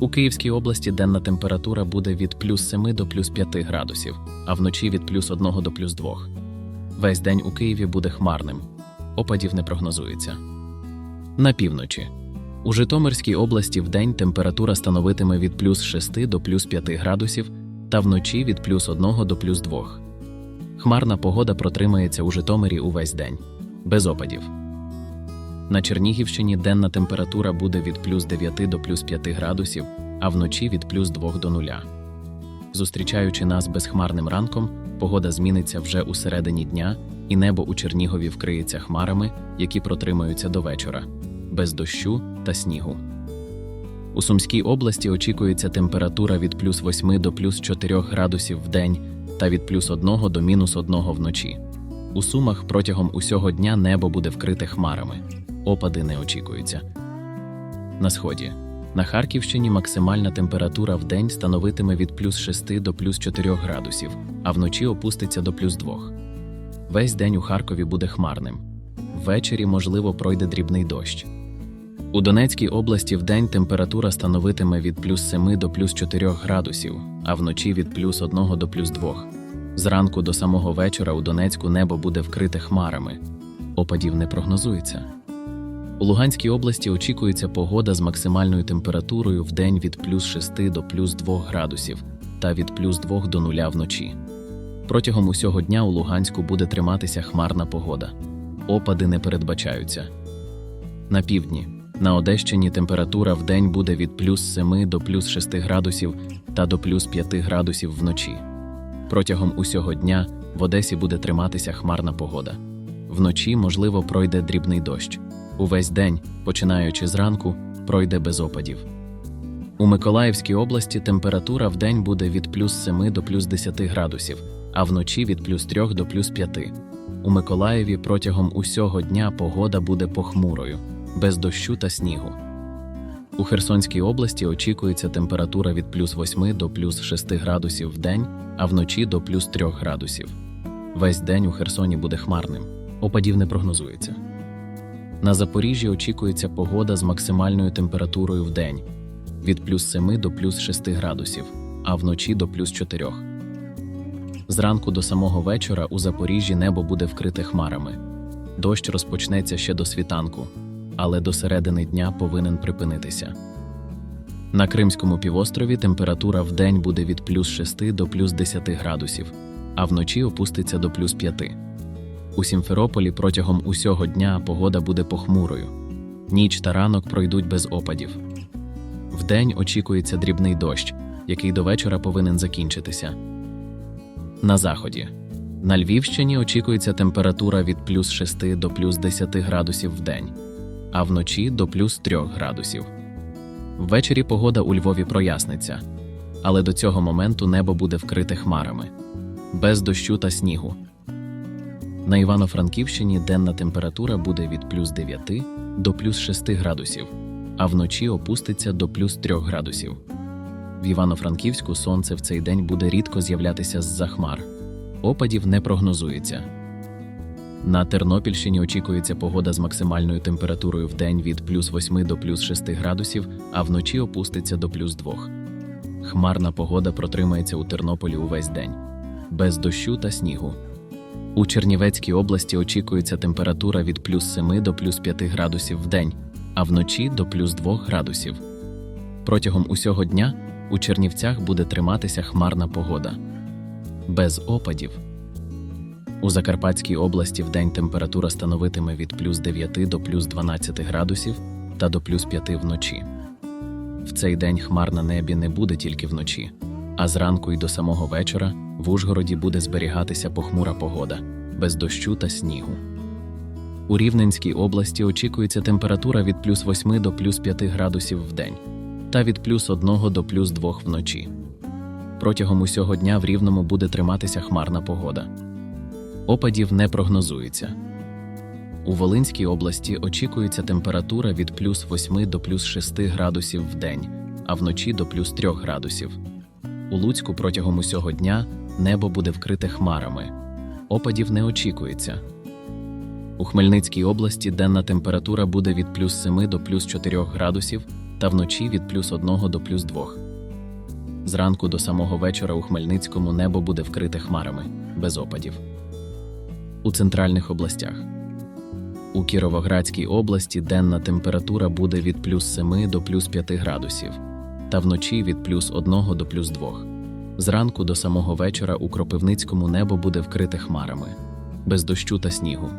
У Київській області денна температура буде від плюс 7 до плюс 5 градусів, а вночі від плюс 1 до плюс 2. Весь день у Києві буде хмарним. Опадів не прогнозується. На півночі. У Житомирській області вдень температура становитиме від плюс 6 до плюс 5 градусів та вночі від плюс 1 до плюс 2. Хмарна погода протримається у Житомирі увесь день, без опадів. На Чернігівщині денна температура буде від плюс 9 до плюс 5 градусів, а вночі від плюс 2 до 0. Зустрічаючи нас безхмарним ранком, погода зміниться вже у середині дня, і небо у Чернігові вкриється хмарами, які протримаються до вечора, без дощу та снігу. У Сумській області очікується температура від плюс 8 до плюс 4 градусів в день та від плюс 1 до мінус 1 вночі. У Сумах протягом усього дня небо буде вкрите хмарами. Опади не очікуються. На сході. На Харківщині максимальна температура в день становитиме від плюс 6 до плюс 4 градусів, а вночі опуститься до плюс 2. Весь день у Харкові буде хмарним. Ввечері, можливо, пройде дрібний дощ. У Донецькій області вдень температура становитиме від плюс 7 до плюс 4 градусів, а вночі від плюс 1 до плюс 2. Зранку до самого вечора у Донецьку небо буде вкрите хмарами. Опадів не прогнозується. У Луганській області очікується погода з максимальною температурою в день від плюс 6 до плюс 2 градусів та від плюс 2 до 0 вночі. Протягом усього дня у Луганську буде триматися хмарна погода. Опади не передбачаються. На півдні. На Одещині температура в день буде від плюс 7 до плюс 6 градусів та до плюс 5 градусів вночі. Протягом усього дня в Одесі буде триматися хмарна погода. Вночі, можливо, пройде дрібний дощ. Увесь день, починаючи зранку, пройде без опадів. У Миколаївській області температура в день буде від плюс 7 до плюс 10 градусів, а вночі від плюс 3 до плюс 5. У Миколаєві протягом усього дня погода буде похмурою, без дощу та снігу. У Херсонській області очікується температура від плюс 8 до плюс 6 градусів в день, а вночі до плюс 3 градусів. Весь день у Херсоні буде хмарним. Опадів не прогнозується. На Запоріжжі очікується погода з максимальною температурою в день від плюс 7 до плюс 6 градусів, а вночі до плюс 4. Зранку до самого вечора у Запоріжжі небо буде вкрите хмарами. Дощ розпочнеться ще до світанку, але до середини дня повинен припинитися. На Кримському півострові температура в день буде від плюс 6 до плюс 10 градусів, а вночі опуститься до плюс 5. У Сімферополі протягом усього дня погода буде похмурою. Ніч та ранок пройдуть без опадів. Вдень очікується дрібний дощ, який до вечора повинен закінчитися. На заході. На Львівщині очікується температура від плюс 6 до плюс 10 градусів в день, а вночі до плюс 3 градусів. Ввечері погода у Львові проясниться, але до цього моменту небо буде вкрите хмарами, без дощу та снігу. На Івано-Франківщині денна температура буде від плюс 9 до плюс 6 градусів, а вночі опуститься до плюс 3 градусів. В Івано-Франківську сонце в цей день буде рідко з'являтися з-за хмар. Опадів не прогнозується. На Тернопільщині очікується погода з максимальною температурою в день від плюс 8 до плюс 6 градусів, а вночі опуститься до плюс 2. Хмарна погода протримається у Тернополі увесь день, без дощу та снігу. У Чернівецькій області очікується температура від плюс 7 до плюс 5 градусів в день, а вночі до плюс 2 градусів. Протягом усього дня у Чернівцях буде триматися хмарна погода. Без опадів. У Закарпатській області вдень температура становитиме від плюс 9 до плюс 12 градусів та до плюс 5 вночі. В цей день хмар на небі не буде тільки вночі, а зранку й до самого вечора в Ужгороді буде зберігатися похмура погода, без дощу та снігу. У Рівненській області очікується температура від плюс 8 до плюс 5 градусів в день та від плюс 1 до плюс 2 вночі. Протягом усього дня в Рівному буде триматися хмарна погода. Опадів не прогнозується. У Волинській області очікується температура від плюс 8 до плюс 6 градусів в день, а вночі до плюс 3 градусів. У Луцьку протягом усього дня небо буде вкрите хмарами. Опадів не очікується. У Хмельницькій області денна температура буде від плюс 7 до плюс 4 градусів, та вночі від плюс 1 до плюс 2. Зранку до самого вечора у Хмельницькому небо буде вкрите хмарами, без опадів. У центральних областях. У Кіровоградській області денна температура буде від плюс 7 до плюс 5 градусів, та вночі від плюс 1 до плюс 2. Зранку до самого вечора у Кропивницькому небо буде вкрите хмарами, без дощу та снігу.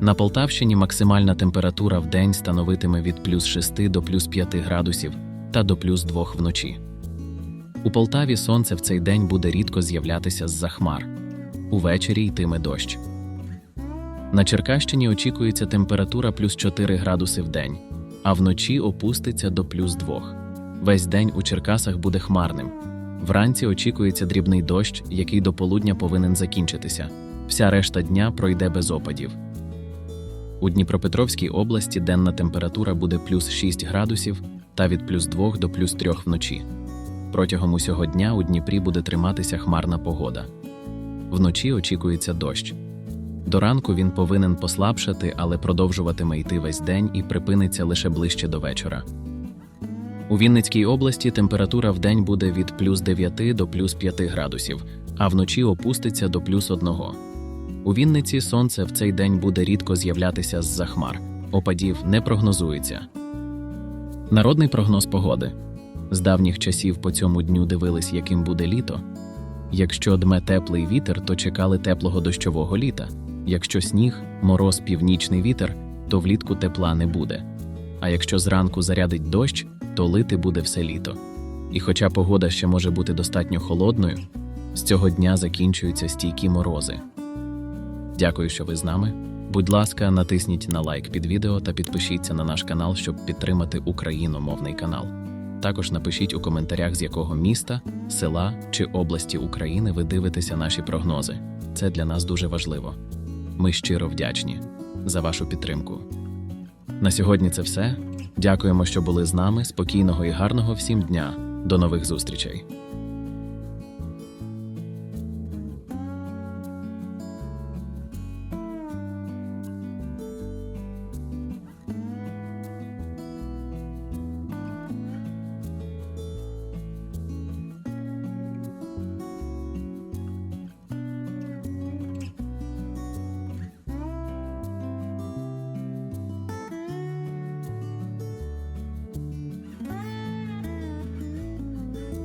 На Полтавщині максимальна температура в день становитиме від плюс 6 до плюс 5 градусів та до плюс 2 вночі. У Полтаві сонце в цей день буде рідко з'являтися з-за хмар. Увечері йтиме дощ. На Черкащині очікується температура плюс 4 градуси в день, а вночі опуститься до плюс 2. Весь день у Черкасах буде хмарним. Вранці очікується дрібний дощ, який до полудня повинен закінчитися. Вся решта дня пройде без опадів. У Дніпропетровській області денна температура буде плюс 6 градусів та від плюс 2 до плюс 3 вночі. Протягом усього дня у Дніпрі буде триматися хмарна погода. Вночі очікується дощ. До ранку він повинен послабшати, але продовжуватиме йти весь день і припиниться лише ближче до вечора. У Вінницькій області температура в день буде від плюс 9 до плюс 5 градусів, а вночі опуститься до плюс 1. У Вінниці сонце в цей день буде рідко з'являтися з-за хмар. Опадів не прогнозується. Народний прогноз погоди. З давніх часів по цьому дню дивились, яким буде літо. Якщо дме теплий вітер, то чекали теплого дощового літа. Якщо сніг, мороз, північний вітер, то влітку тепла не буде. А якщо зранку зарядить дощ, то лити буде все літо. І хоча погода ще може бути достатньо холодною, з цього дня закінчуються стійкі морози. Дякую, що ви з нами. Будь ласка, натисніть на лайк під відео та підпишіться на наш канал, щоб підтримати україномовний канал. Також напишіть у коментарях, з якого міста, села чи області України ви дивитеся наші прогнози. Це для нас дуже важливо. Ми щиро вдячні за вашу підтримку. На сьогодні це все. Дякуємо, що були з нами. Спокійного і гарного всім дня. До нових зустрічей.